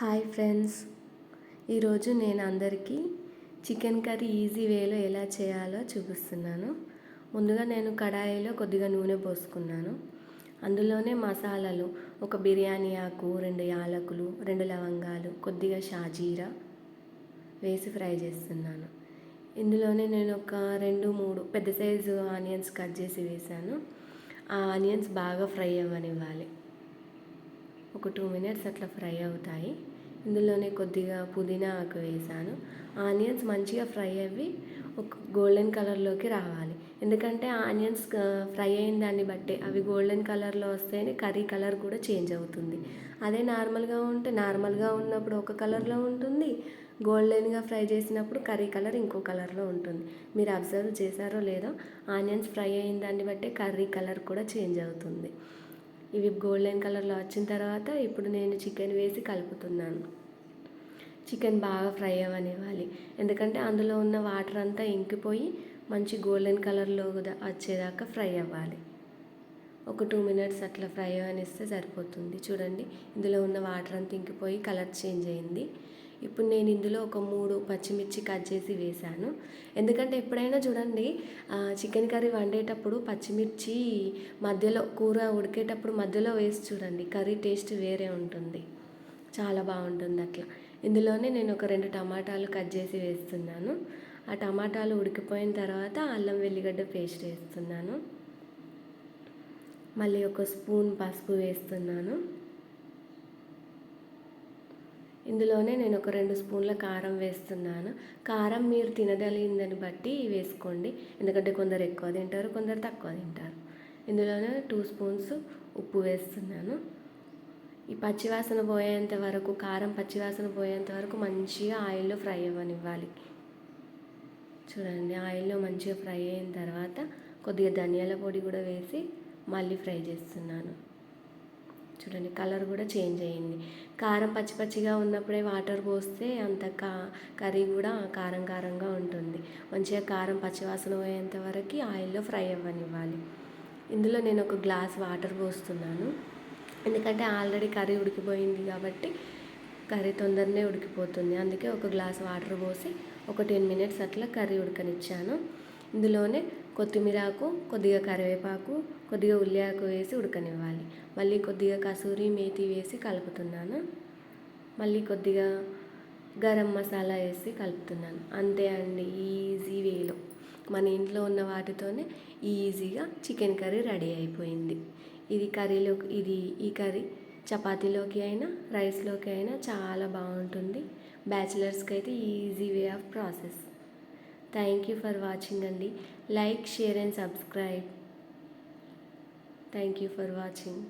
Hi friends. ఈరోజు నేను అందరికీ చికెన్ కర్రీ ఈజీ వేలో ఎలా చేయాలో చూపిస్తున్నాను. ముందుగా నేను కడాయిలో కొద్దిగా నూనె పోసుకున్నాను. అందులోనే మసాలాలు ఒక బిర్యానీ ఆకు రెండు యాలకులు రెండు లవంగాలు కొద్దిగా షాజీరా వేసి ఫ్రై చేస్తున్నాను. ఇందులోనే నేను ఒక రెండు మూడు పెద్ద సైజు ఆనియన్స్ కట్ చేసి వేసాను ఆ ఆనియన్స్ బాగా ఫ్రై అవ్వనివ్వాలి. ఒక టూ మినిట్స్ అట్లా ఫ్రై అవుతాయి. ఇందులోనే కొద్దిగా పుదీనా ఆకు వేసాను. ఆనియన్స్ మంచిగా ఫ్రై అవి ఒక గోల్డెన్ కలర్లోకి రావాలి. ఎందుకంటే ఆనియన్స్ ఫ్రై అయిన దాన్ని బట్టే అవి గోల్డెన్ కలర్లో వస్తేనే కర్రీ కలర్ కూడా చేంజ్ అవుతుంది. అదే నార్మల్గా ఉంటే నార్మల్గా ఉన్నప్పుడు ఒక కలర్లో ఉంటుంది. గోల్డెన్గా ఫ్రై చేసినప్పుడు కర్రీ కలర్ ఇంకో కలర్లో ఉంటుంది. మీరు అబ్జర్వ్ చేశారో లేదో ఆనియన్స్ ఫ్రై అయిన దాన్ని బట్టే కర్రీ కలర్ కూడా చేంజ్ అవుతుంది. ఇవి గోల్డెన్ కలర్లో వచ్చిన తర్వాత ఇప్పుడు నేను చికెన్ వేసి కలుపుతున్నాను. చికెన్ బాగా ఫ్రై అవ్వనివ్వాలి. ఎందుకంటే అందులో ఉన్న వాటర్ అంతా ఇంకిపోయి మంచి గోల్డెన్ కలర్లో వచ్చేదాకా ఫ్రై అవ్వాలి. ఒక టూ మినిట్స్ అట్లా ఫ్రై అనిస్తే సరిపోతుంది. చూడండి ఇందులో ఉన్న వాటర్ అంతా ఇంకిపోయి కలర్ చేంజ్ అయింది. ఇప్పుడు నేను ఇందులో ఒక మూడు పచ్చిమిర్చి కట్ చేసి వేశాను. ఎందుకంటే ఎప్పుడైనా చూడండి చికెన్ కర్రీ వండేటప్పుడు పచ్చిమిర్చి మధ్యలో కూర ఉడికేటప్పుడు మధ్యలో వేసి చూడండి కర్రీ టేస్ట్ వేరే ఉంటుంది. చాలా బాగుంటుంది అట్లా. ఇందులోనే నేను ఒక రెండు టమాటాలు కట్ చేసి వేస్తున్నాను. ఆ టమాటాలు ఉడికిపోయిన తర్వాత అల్లం వెల్లిగడ్డ పేస్ట్ వేస్తున్నాను. మళ్ళీ ఒక స్పూన్ పసుపు వేస్తున్నాను. ఇందులోనే నేను ఒక రెండు స్పూన్ల కారం వేస్తున్నాను. కారం మీరు తినగలిగిందని బట్టి వేసుకోండి. ఎందుకంటే కొందరు ఎక్కువ తింటారు కొందరు తక్కువ తింటారు. ఇందులోనే టూ స్పూన్స్ ఉప్పు వేస్తున్నాను. ఈ పచ్చివాసన పోయేంత వరకు కారం పచ్చివాసన పోయేంత వరకు మంచిగా ఆయిల్లో ఫ్రై అవ్వనివ్వాలి. చూడండి ఆయిల్లో మంచిగా ఫ్రై అయిన తర్వాత కొద్దిగా ధనియాల పొడి కూడా వేసి మళ్ళీ ఫ్రై చేస్తున్నాను. చూడండి కలర్ కూడా చేంజ్ అయ్యింది. కారం పచ్చి పచ్చిగా ఉన్నప్పుడే వాటర్ పోస్తే అంత కా కర్రీ కూడా కారం కారంగా ఉంటుంది. మంచిగా కారం పచ్చివాసన పోయేంత వరకు ఆయిల్లో ఫ్రై అవ్వనివ్వాలి. ఇందులో నేను ఒక గ్లాస్ వాటర్ పోస్తున్నాను. ఎందుకంటే ఆల్రెడీ కర్రీ ఉడికిపోయింది కాబట్టి కర్రీ తొందరనే ఉడికిపోతుంది. అందుకే ఒక గ్లాస్ వాటర్ పోసి ఒక టెన్ మినిట్స్ అట్లా కర్రీ ఉడకనిచ్చాను. ఇందులోనే కొత్తిమీరాకు కొద్దిగా కరివేపాకు కొద్దిగా ఉల్లియాకు వేసి ఉడకనివ్వాలి. మళ్ళీ కొద్దిగా కసూరి మేతి వేసి కలుపుతున్నాను. మళ్ళీ కొద్దిగా గరం మసాలా వేసి కలుపుతున్నాను. అంతే అండి ఈజీ వేలో. మన ఇంట్లో ఉన్న వాటితోనే ఈజీగా చికెన్ కర్రీ రెడీ అయిపోయింది. ఇది కర్రీలో ఇది ఈ కర్రీ చపాతీలోకి అయినా రైస్లోకి అయినా చాలా బాగుంటుంది. బ్యాచిలర్స్కి అయితే easy way of process. Thank you for watching అండి like share and subscribe thank you for watching